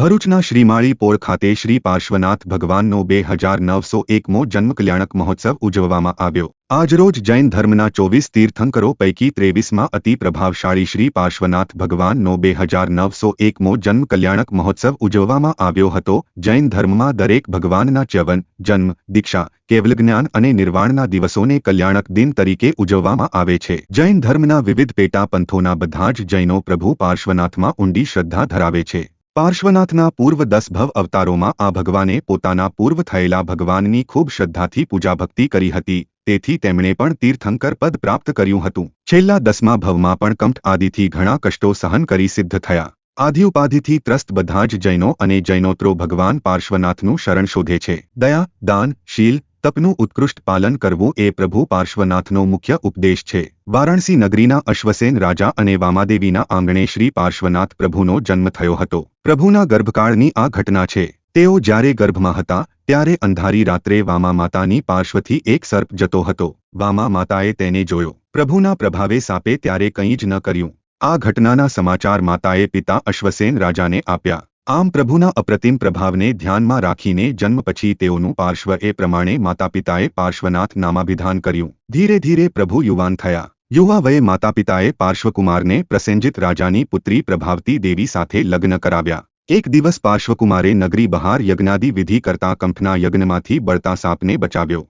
ભરૂચના શ્રીમાળી પોળ ખાતે શ્રી પાર્શ્વનાથ ભગવાનનો બે હજાર નવસો એકમો જન્મકલ્યાણક મહોત્સવ ઉજવવામાં આવ્યો. આજરોજ જૈન ધર્મના ચોવીસ તીર્થંકરો પૈકી ત્રેવીસમાં અતિ પ્રભાવશાળી શ્રી પાર્શ્વનાથ ભગવાનનો બે હજાર નવસો એકમો જન્મકલ્યાણક મહોત્સવ ઉજવવામાં આવ્યો હતો. જૈન ધર્મમાં દરેક ભગવાનના ચ્યવન, જન્મ, દીક્ષા, કેવલજ્ઞાન અને નિર્વાણના દિવસોને કલ્યાણક દિન તરીકે ઉજવવામાં આવે છે. જૈન ધર્મના વિવિધ પેટા પંથોના બધા જ જૈનો પ્રભુ પાર્શ્વનાથમાં ઊંડી શ્રદ્ધા ધરાવે છે. પાર્શ્વનાથના પૂર્વ દસ ભવ અવતારોમાં આ ભગવાને પોતાના પૂર્વ થયેલા ભગવાનની ખૂબ શ્રદ્ધાથી પૂજાભક્તિ કરી હતી. તેથી તેમણે પણ તીર્થંકર પદ પ્રાપ્ત કર્યું હતું. છેલ્લા દસમા ભવમાં પણ કંઠ આદિથી ઘણા કષ્ટો સહન કરી સિદ્ધ થયા. આદિ ઉપાધિથી ત્રસ્ત બધા જ જૈનો અને જૈનોત્રો ભગવાન પાર્શ્વનાથનું શરણ શોધે છે. દયા, દાન, શીલ તપનું ઉત્કૃષ્ટ પાલન કરવું એ પ્રભુ પાર્શ્વનાથનો મુખ્ય ઉપદેશ છે. વારાણસી નગરીના અશ્વસેન રાજા અને વામાદેવીના આંગણે શ્રી પાર્શ્વનાથ પ્રભુનો જન્મ થયો હતો. પ્રભુના ગર્ભકાળની આ ઘટના છે. તેઓ જ્યારે ગર્ભમાં હતા, ત્યારે અંધારી રાત્રે વામા માતાની પાર્શ્વથી એક સર્પ જતો હતો. વામા માતાએ તેને જોયો. પ્રભુના પ્રભાવે સાપે ત્યારે કંઈ જ ન કર્યું. આ ઘટનાના સમાચાર માતાએ પિતા અશ્વસેન રાજાને આપ્યા. આમ પ્રભુના અપ્રતિમ પ્રભાવને ધ્યાનમાં રાખીને જન્મ પછી તેઓનું પાર્શ્વ એ પ્રમાણે માતાપિતાએ પાર્શ્વનાથ નામાભિધાન કર્યું. ધીરે ધીરે પ્રભુ યુવાન થયા. યુવા વયે માતાપિતાએ પાર્શ્વકુમારને પ્રસેન્જિત રાજાની પુત્રી પ્રભાવતી દેવી સાથે લગ્ન કરાવ્યા. એક દિવસ પાર્શ્વકુમારે નગરી બહાર યજ્ઞાદિ વિધિ કરતા કંઠના યજ્ઞમાંથી બળતા સાપને બચાવ્યો.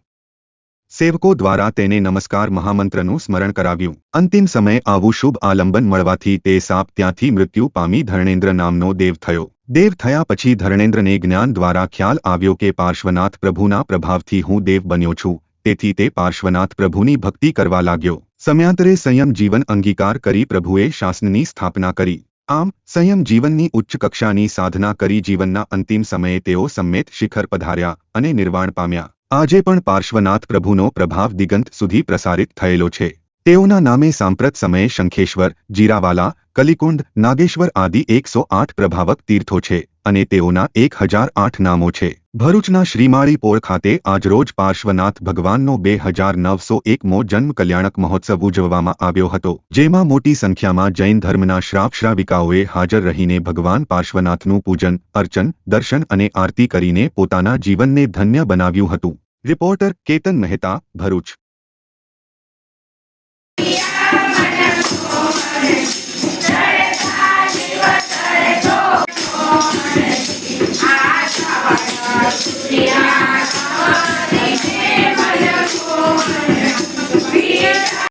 સેવકો દ્વારા તેને નમસ્કાર મહામંત્રનું સ્મરણ કરાવ્યું. અંતિમ સમયે આવું શુભ આલંબન મળવાથી તે સાપ ત્યાંથી મૃત્યુ પામી ધર્ણેન્દ્ર નામનો દેવ થયો. દેવ થયા પછી ધર્ણેન્દ્રને જ્ઞાન દ્વારા ખ્યાલ આવ્યો કે પાર્શ્વનાથ પ્રભુના પ્રભાવથી હું દેવ બન્યો છું, તેથી તે પાર્શ્વનાથ પ્રભુની ભક્તિ કરવા લાગ્યો. સમયાંતરે સંયમ જીવન અંગીકાર કરી પ્રભુએ શાસનની સ્થાપના કરી. આમ, સંયમ જીવનની ઉચ્ચ કક્ષાની સાધના કરી જીવનના અંતિમ સમયે તેઓ સમ્મેત શિખર પધાર્યા અને નિર્વાણ પામ્યા. આજે પણ પાર્શ્વનાથ પ્રભુનો પ્રભાવ દિગંત સુધી પ્રસારિત થયેલો છે. તેઓના નામે સાંપ્રત સમયે શંખેશ્વર, જીરાવાલા, કલિકુંડ, નાગેશ્વર આદિ એકસો આઠ પ્રભાવક તીર્થો છે અને તેઓના એક હજાર આઠ નામો છે. ભરૂચના શ્રીમાળીપોળ ખાતે આજરોજ પાર્શ્વનાથ ભગવાનનો બે હજાર નવસો એકમો જન્મ કલ્યાણક મહોત્સવ ઉજવવામાં આવ્યો હતો, જેમાં મોટી સંખ્યામાં જૈન ધર્મના શ્રાપ શ્રાવિકાઓએ હાજર રહીને ભગવાન પાર્શ્વનાથનું પૂજન, અર્ચન, દર્શન અને આરતી કરીને પોતાના જીવનને ધન્ય બનાવ્યું હતું. Reporter Ketan Mehta, Bharuch. Thank you.